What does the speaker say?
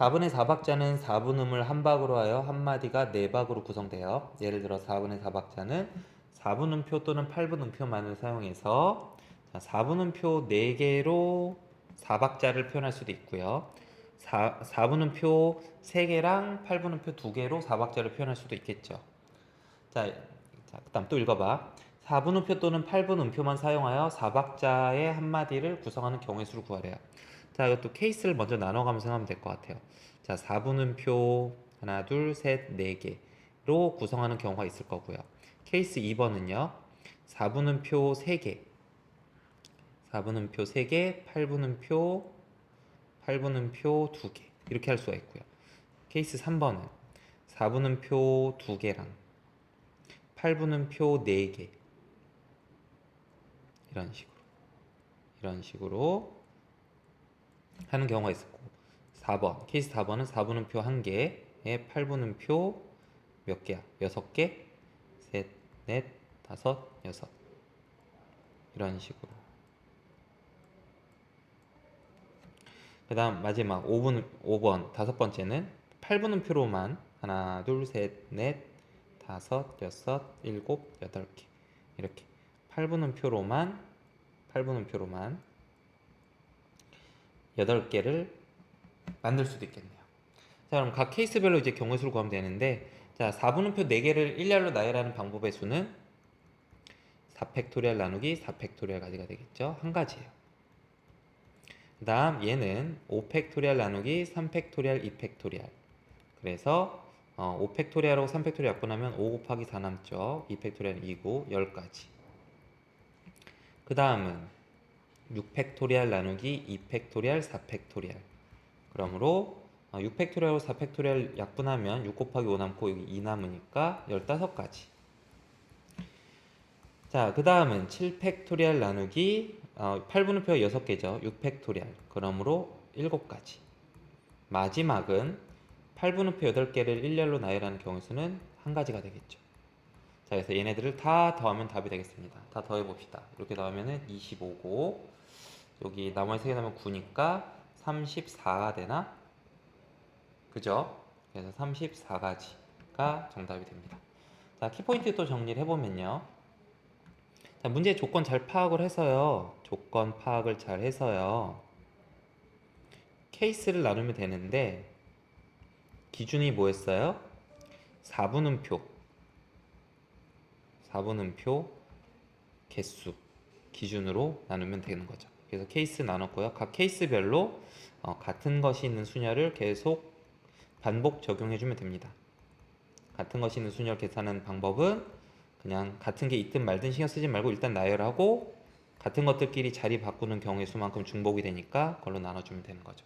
4분의 4박자는 4분음을 한 박으로 하여 한 마디가 네 박으로 구성돼요. 예를 들어 4분의 4박자는 4분음표 또는 8분음표만을 사용해서 자, 4분음표 4개로 4박자를 표현할 수도 있고요. 4, 4분음표 3개랑 8분음표 2개로 4박자를 표현할 수도 있겠죠. 자, 자 그다음 또 읽어봐. 4분음표 또는 8분음표만 사용하여 4박자의 한마디를 구성하는 경우의 수를 구하래요. 자, 이것도 케이스를 먼저 나눠가면서 생각하면 될 것 같아요. 자, 4분음표 하나, 둘, 셋, 네 개로 구성하는 경우가 있을 거고요. 케이스 2번은요. 4분음표 3개, 4분음표 3개, 8분음표 8분음표 2개 이렇게 할 수가 있고요. 케이스 3번은 4분음표 2개랑 8분음표 4개 이런 식으로 이런 식으로 하는 경우가 있었고 4번 케이스 4번은 4분음표 1개에 8분음표 몇 개야? 6개? 셋, 넷, 다섯, 여섯 이런 식으로 그 다음 마지막 5분, 5번 다섯 번째는 8분음표로만 하나, 둘, 셋, 넷, 다섯, 여섯, 일곱, 여덟 개 이렇게 8분음표로만 8분음표로만 8개를 만들 수도 있겠네요. 자, 그럼 각 케이스별로 이제 경우의 수를 구하면 되는데 자, 4분음표 4개를 일렬로 나열하는 방법의 수는 4팩토리얼 나누기 4팩토리얼 가지가 되겠죠. 한 가지예요. 그 다음 얘는 5팩토리얼 나누기 3팩토리얼 2팩토리얼 그래서 어, 5팩토리얼하고 3팩토리얼 약분하면 5 곱하기 4 남죠. 2팩토리얼 2고 10가지 그 다음은 6팩토리얼 나누기 2팩토리얼 4팩토리얼 그러므로 6팩토리얼하고 4팩토리얼 약분하면 6 곱하기 5 남고 여기 2 남으니까 15가지 자, 그 다음은 7팩토리얼 나누기 어, 8분음표가 6개죠. 6팩토리얼. 그러므로 7가지. 마지막은 8분음표 8개를 일렬로 나열하는 경우 수는 한 가지가 되겠죠. 자, 그래서 얘네들을 다 더하면 답이 되겠습니다. 다 더해 봅시다. 이렇게 더하면은 25고 여기 나머지 3개 나면 9니까 34가 되나? 그죠? 그래서 34가지가 정답이 됩니다. 자, 키포인트 또 정리를 해보면요. 자, 문제 조건 잘 파악을 해서요. 조건 파악을 잘 해서요. 케이스를 나누면 되는데 기준이 뭐였어요? 4분음표 4분음표 개수 기준으로 나누면 되는 거죠. 그래서 케이스 나눴고요. 각 케이스별로 어, 같은 것이 있는 수녀를 계속 반복 적용해주면 됩니다. 같은 것이 있는 수녀를 계산하는 방법은 그냥 같은 게 있든 말든 신경 쓰지 말고 일단 나열하고 같은 것들끼리 자리 바꾸는 경우의 수만큼 중복이 되니까 그걸로 나눠주면 되는 거죠.